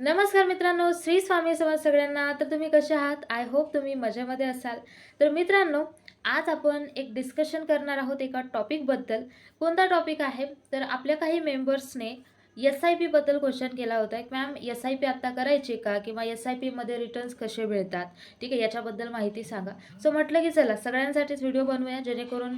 नमस्कार मित्रांनो श्री स्वामी समज सगळ्यांना. तर तुम्ही कसे आहात? आय होप तुम्ही मजेमध्ये असाल. तर मित्रांनो आज आपण एक डिस्कशन करणार आहोत एका टॉपिकबद्दल कोणता टॉपिक आहे? तर आपल्या काही मेंबर्सने एस आय पीबद्दल क्वेश्चन केला होता. की मॅम एस आय पी आत्ता करायची का? किंवा एस आय पीमध्ये रिटर्न्स कसे मिळतात? ठीक आहे याच्याबद्दल माहिती सांगा. सो म्हटलं की चला सगळ्यांसाठीच व्हिडिओ बनवूया जेणेकरून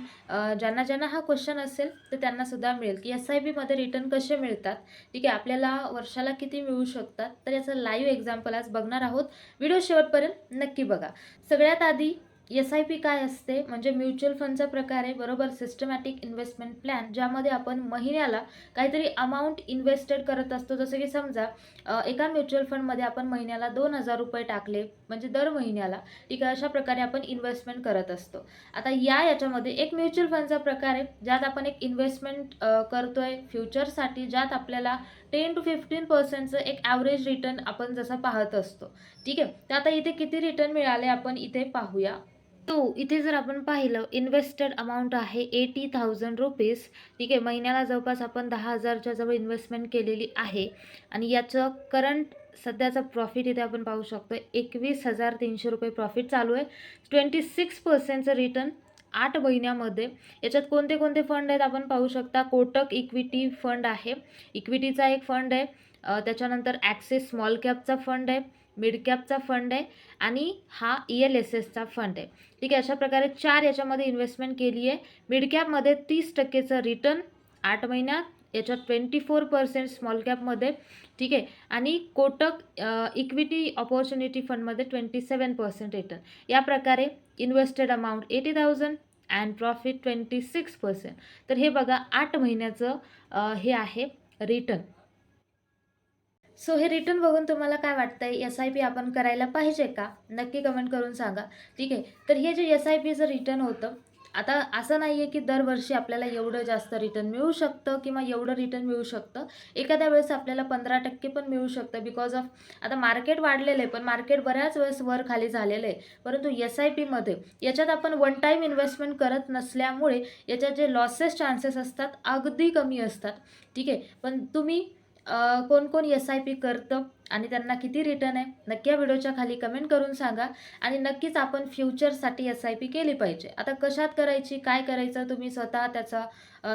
ज्यांना ज्यांना हा क्वेश्चन असेल तर त्यांनासुद्धा मिळेल. की एस आय पीमध्ये रिटर्न कसे मिळतात? ठीक आहे आपल्याला वर्षाला किती मिळू शकतात? तर याचं लाईव्ह एक्झाम्पल आज बघणार आहोत. व्हिडिओ शेवटपर्यंत नक्की बघा. सगळ्यात आधी एस आय पी काय असते? म्हणजे म्युच्युअल फंडचा प्रकार आहे बरोबर? सिस्टमॅटिक इन्व्हेस्टमेंट प्लॅन ज्यामध्ये आपण महिन्याला काहीतरी अमाऊंट इन्व्हेस्टेड करत असतो. जसं की समजा एका म्युच्युअल फंडमध्ये आपण महिन्याला दोन हजार रुपये टाकले म्हणजे दर महिन्याला ठीक आहे? अशा प्रकारे आपण इन्व्हेस्टमेंट करत असतो. आता या याच्यामध्ये एक म्युच्युअल फंडचा प्रकार आहे ज्यात आपण एक इन्व्हेस्टमेंट करतोय फ्युचरसाठी ज्यात आपल्याला टेन टू फिफ्टीन पर्सेंटचं एक ॲव्हरेज रिटर्न आपण जसं पाहत असतो. ठीक आहे? तर आता इथे किती रिटर्न मिळाले आपण इथे पाहूया. तो इथे जर आपण पाहिलं इन्व्हेस्टेड अमाऊंट आहे एटी थाउजंड रुपीज ठीक आहे महिन्याला जवळपास आपण दहा हजारच्या जवळ इन्व्हेस्टमेंट केलेली आहे. आणि याचं करंट सध्याचं प्रॉफिट इथे आपण पाहू शकतो एकवीस हजार तीनशे रुपये प्रॉफिट चालू आहे. ट्वेंटी सिक्स पर्सेंटचं रिटर्न आठ महिन्यामध्ये. याच्यात कोणते कोणते फंड आहेत आपण पाहू शकता? कोटक इक्विटी फंड आहे. इक्विटीचा एक फंड आहे. त्याच्यानंतर ॲक्सिस स्मॉल कॅपचा फंड आहे. मिड कॅपचा फंड आहे आणि हा ई एल एस एसचा फंड आहे. ठीक आहे अशा प्रकारे चार याच्यामध्ये इन्व्हेस्टमेंट केली आहे. मिड कॅपमध्ये तीस टक्केचं रिटर्न आठ महिन्यात याच्यात ट्वेंटी फोर पर्सेंट स्मॉल कॅपमध्ये ठीक आहे आणि कोटक इक्विटी ऑपॉर्च्युनिटी फंडमध्ये ट्वेंटी सेवन पर्सेंट रिटर्न या प्रकारे invested amount eighty thousand and profit twenty six percent तर हे बघा आठ महिन्याचं हे आहे रिटर्न सो हे रिटर्न बघून तुम्हाला काय वाटतंय? एस आय पी आपण करायला पाहिजे का? नक्की कमेंट करून सांगा. ठीक आहे? तर हे जे एस आय पीचं रिटर्न होतं आता असं नाही आहे की दरवर्षी आपल्याला एवढं जास्त रिटर्न मिळू शकतं किंवा एवढं रिटर्न मिळू शकतं. एखाद्या वेळेस आपल्याला पंधरा टक्के पण मिळू शकतं बिकॉज ऑफ आता मार्केट वाढलेलं आहे पण मार्केट बऱ्याच वेळेस वर खाली झालेलं आहे. परंतु एस आय पीमध्ये याच्यात आपण वन टाईम इन्व्हेस्टमेंट करत नसल्यामुळे याच्यात जे लॉसेस चान्सेस असतात अगदी कमी असतात. ठीक आहे? पण तुम्ही कोण कोण एस आय पी करतं? आणि त्यांना किती रिटर्न आहे नक्की या व्हिडिओच्या खाली कमेंट करून सांगा. आणि नक्कीच आपण फ्युचरसाठी एस आय पी केली पाहिजे. आता कशात करायची काय करायचं तुम्ही स्वतः त्याचा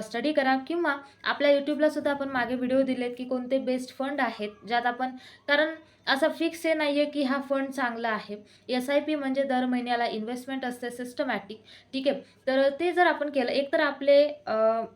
स्टडी करा. किंवा आपल्या यूट्यूबला सुद्धा आपण मागे व्हिडिओ दिलेत की कोणते बेस्ट फंड आहेत ज्यात आपण कारण असं फिक्स हे नाही आहे की हा फंड चांगला आहे. एस आय पी म्हणजे दर महिन्याला इन्व्हेस्टमेंट असते सिस्टमॅटिक ठीक आहे? तर ते जर आपण केलं एकतर आपले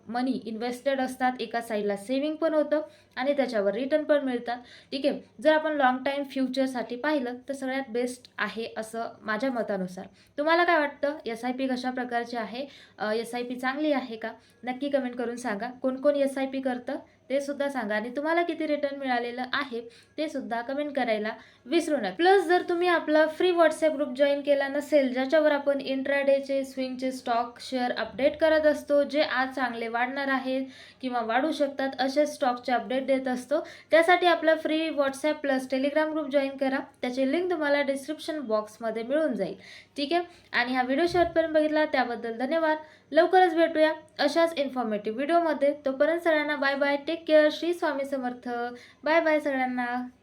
मनी इन्व्हेस्टेड असतात एका साईडला सेविंग पण होतं आणि त्याच्यावर रिटर्न पण मिळतात. ठीक आहे? जर जर आपण लाँग टाईम फ्युचरसाठी पाहिलं तर सगळ्यात बेस्ट आहे असं माझ्या मतानुसार. तुम्हाला काय वाटतं? एस आय पी कशा प्रकारची आहे? एस आय पी चांगली आहे का? नक्की कमेंट करून सांगा. कोण कोण एस आय पी करतं? ते सुद्धा सांगा. आणि तुम्हाला किती रिटर्न मिळालेलं आहे ते सुद्धा कमेंट करायला विसरू नका. प्लस जर तुम्ही आपला फ्री व्हॉट्सॲप ग्रुप जॉईन केला नसेल ज्याच्यावर आपण इंट्राडेचे स्विंगचे स्टॉक शेअर अपडेट करत असतो जे आज चांगले वाढणार आहेत किंवा वाढू शकतात असे स्टॉकचे अपडेट देत असतो त्यासाठी आपला free WhatsApp plus Telegram group join करा. त्याची लिंक तुम्हाला डिस्क्रिप्शन बॉक्समध्ये मिळून जाईल. ठीक आहे? आणि हा व्हिडिओ शेवटपर्यंत बघितला त्याबद्दल धन्यवाद. लवकरच भेटूया अशाच इन्फॉर्मेटिव्ह व्हिडिओमध्ये तोपर्यंत सगळ्यांना bye bye take care Shri Swami Samarth. Bye bye सगळ्यांना.